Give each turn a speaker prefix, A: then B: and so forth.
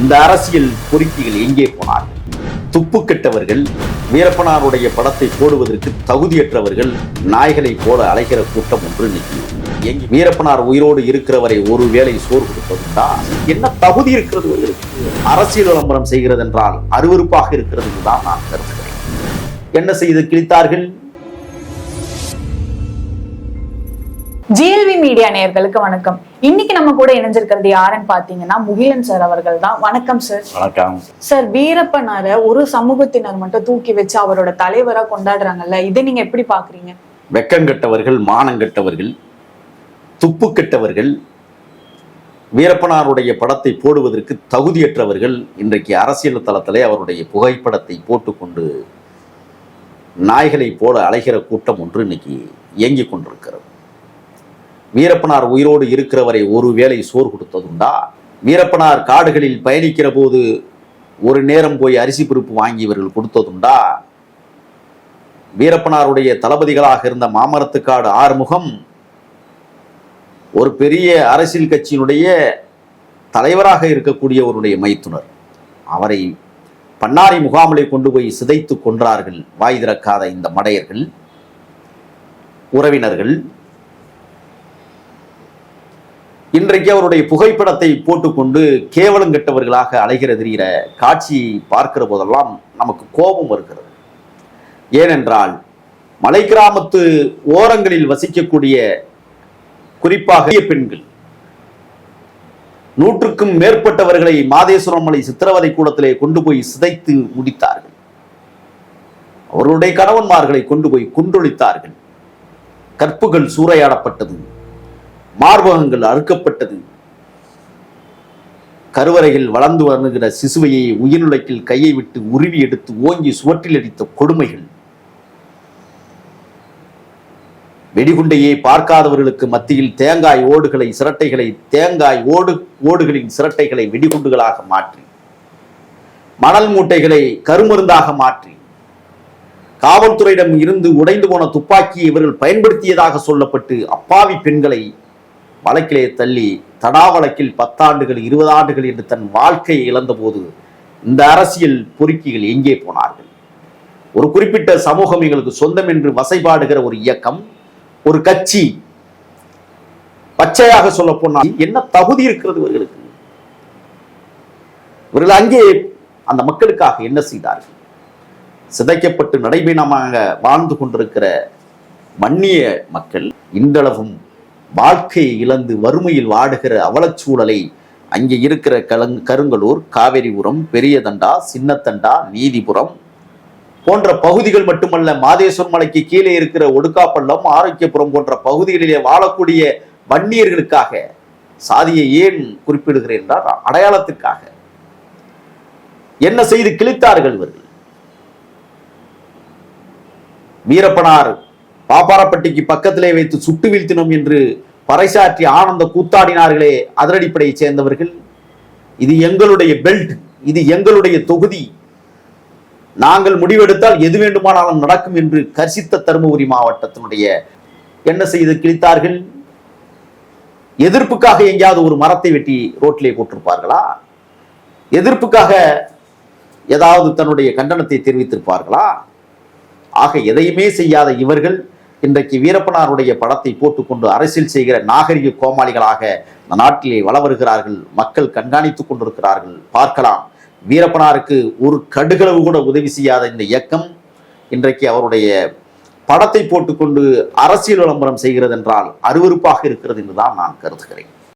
A: இந்த அரசியல் பொறுக்கிகள் எங்கே போனார்? துப்பு கெட்டவர்கள் வீரப்பனாருடைய படத்தை போடுவதற்கு தகுதியற்றவர்கள் நாய்களை போல அலைகிற கூட்டம் ஒன்று நிற்கும். எங்க வீரப்பனார் உயிரோடு இருக்கிறவரை ஒரு வேளை சோறு கொடுப்பதுண்டா? என்ன தகுதி இருக்கிறது இவர்களுக்கு? அரசியல் விளம்பரம் செய்கிறது என்றால் அருவருப்பாக இருக்கிறது தான் நான் கருதுகிறேன். என்ன செய்து கிழித்தார்கள்?
B: ஜிஎல்வி மீடியா நேயர்களுக்கு வணக்கம். இன்னைக்கு நம்ம கூட இணைஞ்சிருக்கிறது யாருன்னு பாத்தீங்கன்னா முகிலன் சார் அவர்கள் தான். வணக்கம் சார்
A: வணக்கம்.
B: சார் வீரப்பனார ஒரு சமூகத்தினர் மட்டும் தூக்கி வச்சு அவரோட தலைவரா கொண்டாடுறாங்கல்ல இதை நீங்க எப்படி பாக்குறீங்க?
A: வெக்கங்கெட்டவர்கள் மானங்கெட்டவர்கள் துப்பு கெட்டவர்கள் வீரப்பனாருடைய படத்தை போடுவதற்கு தகுதியற்றவர்கள் இன்றைக்கு அரசியல் தளத்திலே அவருடைய புகைப்படத்தை போட்டுக்கொண்டு நாய்களைப் போல அலைகிற கூட்டம் ஒன்று இன்னைக்கு இயங்கிக் கொண்டிருக்கிறது. வீரப்பனார் உயிரோடு இருக்கிறவரை ஒரு வேளை சோறு கொடுத்ததுண்டா? வீரப்பனார் காடுகளில் பயணிக்கிற போது ஒரு நேரம் போய் அரிசி பருப்பு வாங்கி இவர்கள் கொடுத்ததுண்டா? வீரப்பனாருடைய தளபதிகளாக இருந்த மாமரத்துக்காடு ஆறுமுகம் ஒரு பெரிய அரசியல் கட்சியினுடைய தலைவராக இருக்கக்கூடியவருடைய மைத்துனர். அவரை பண்ணாரி முகாமிலே கொண்டு போய் சிதைத்து கொன்றார்கள் வாய் திறக்காத இந்த மடையர்கள் உறவினர்கள். இன்றைக்கு அவருடைய புகைப்படத்தை போட்டுக்கொண்டு கேவலம் கெட்டவர்களாக அலைகிற தெரிகிற காட்சியை பார்க்கிற போதெல்லாம் நமக்கு கோபம் வருகிறது. ஏனென்றால் மலை கிராமத்து ஓரங்களில் வசிக்கக்கூடிய குறிப்பாக பெண்கள் நூற்றுக்கும் மேற்பட்டவர்களை மாதேஸ்வரம் மலை சித்திரவதை கூடத்திலே கொண்டு போய் சிதைத்து முடித்தார்கள். அவருடைய கணவன்மார்களை கொண்டு போய் குன்றொழித்தார்கள் கற்புகள் சூறையாடப்பட்டது. மார்பகங்கள் அறுக்கப்பட்டது. கருவறையில் வளர்ந்து வருகிற சிசுவையை உயிர்நுழைக்கில் கையை விட்டு உருவி எடுத்து ஓங்கி சுவற்றில் அடித்த கொடுமைகள். வெடிகுண்டையை பார்க்காதவர்களுக்கு மத்தியில் தேங்காய் ஓடுகளை சிரட்டைகளை தேங்காய் ஓடு ஓடுகளின் சிரட்டைகளை வெடிகுண்டுகளாக மாற்றி. மணல் மூட்டைகளை கருமருந்தாக மாற்றி. காவல்துறையிடம் இருந்து உடைந்து போன துப்பாக்கியை இவர்கள் பயன்படுத்தியதாக சொல்லப்பட்டு அப்பாவி பெண்களை வழக்கிலே தள்ளி தடா வழக்கில் பத்தாண்டுகள் இருபது ஆண்டுகள் என்று தன் வாழ்க்கையை இழந்தபோது இந்த அரசியல் பொறுக்கிகள் எங்கே போனார்கள்? ஒரு குறிப்பிட்ட சமூகம் எங்களுக்கு சொந்தம் என்று வசைபாடுகிற ஒரு இயக்கம் ஒரு கட்சி பச்சையாக சொல்ல போனால் என்ன தகுதி இருக்கிறது இவர்களுக்கு? இவர்கள் அங்கே அந்த மக்களுக்காக என்ன செய்தார்கள்? சிதைக்கப்பட்டு நடைபீனமாக வாழ்ந்து கொண்டிருக்கிற மன்னிய மக்கள் இன்றளவும் வாழ்க்கையை இழந்து வறுமையில் வாடுகிற அவலச்சூழலை அங்கே இருக்கிற கலங் கருங்கலூர் காவேரிபுரம் பெரியதண்டா சின்னத்தண்டா நீதிபுரம் போன்ற பகுதிகள் மட்டுமல்ல மாதேஸ்வரம் மலைக்கு கீழே இருக்கிற ஒடுக்காப்பள்ளம் ஆரோக்கியபுரம் போன்ற பகுதிகளிலே வாழக்கூடிய வன்னியர்களுக்காக சாதியை ஏன் குறிப்பிடுகிறேன் என்றால் அடையாளத்திற்காக. என்ன செய்து கிழித்தார்கள் இவர்கள்? வீரப்பனார் பாப்பாரப்பட்டிக்கு பக்கத்திலே வைத்து சுட்டு வீழ்த்தினோம் என்று பறைசாற்றி ஆனந்த கூத்தாடினார்களே அதிரடிப்படையைச் சேர்ந்தவர்கள். இது எங்களுடைய பெல்ட் இது எங்களுடைய தொகுதி. நாங்கள் முடிவெடுத்தால் எது வேண்டுமானாலும் நடக்கும் என்று கர்சித்த தருமபுரி மாவட்டத்தினுடைய என்ன செய்து கிழித்தார்கள்? எதிர்ப்புக்காக எங்கேயாவது ஒரு மரத்தை வெட்டி ரோட்டிலே போட்டிருப்பார்களா? எதிர்ப்புக்காக ஏதாவது தன்னுடைய கண்டனத்தை தெரிவித்திருப்பார்களா? ஆக எதையுமே செய்யாத இவர்கள் இன்றைக்கு வீரப்பனாருடைய படத்தை போட்டுக்கொண்டு அரசியல் செய்கிற நாகரிக கோமாளிகளாக இந்த நாட்டிலே வள வருகிறார்கள் மக்கள் கண்காணித்துக் கொண்டிருக்கிறார்கள். பார்க்கலாம். வீரப்பனாருக்கு ஒரு கடுகளவு கூட உதவி செய்யாத இந்த இயக்கம் இன்றைக்கு அவருடைய படத்தை போட்டுக்கொண்டு அரசியல் விளம்பரம் செய்கிறது என்றால் அருவருப்பாக இருக்கிறது என்றுதான் நான் கருதுகிறேன்.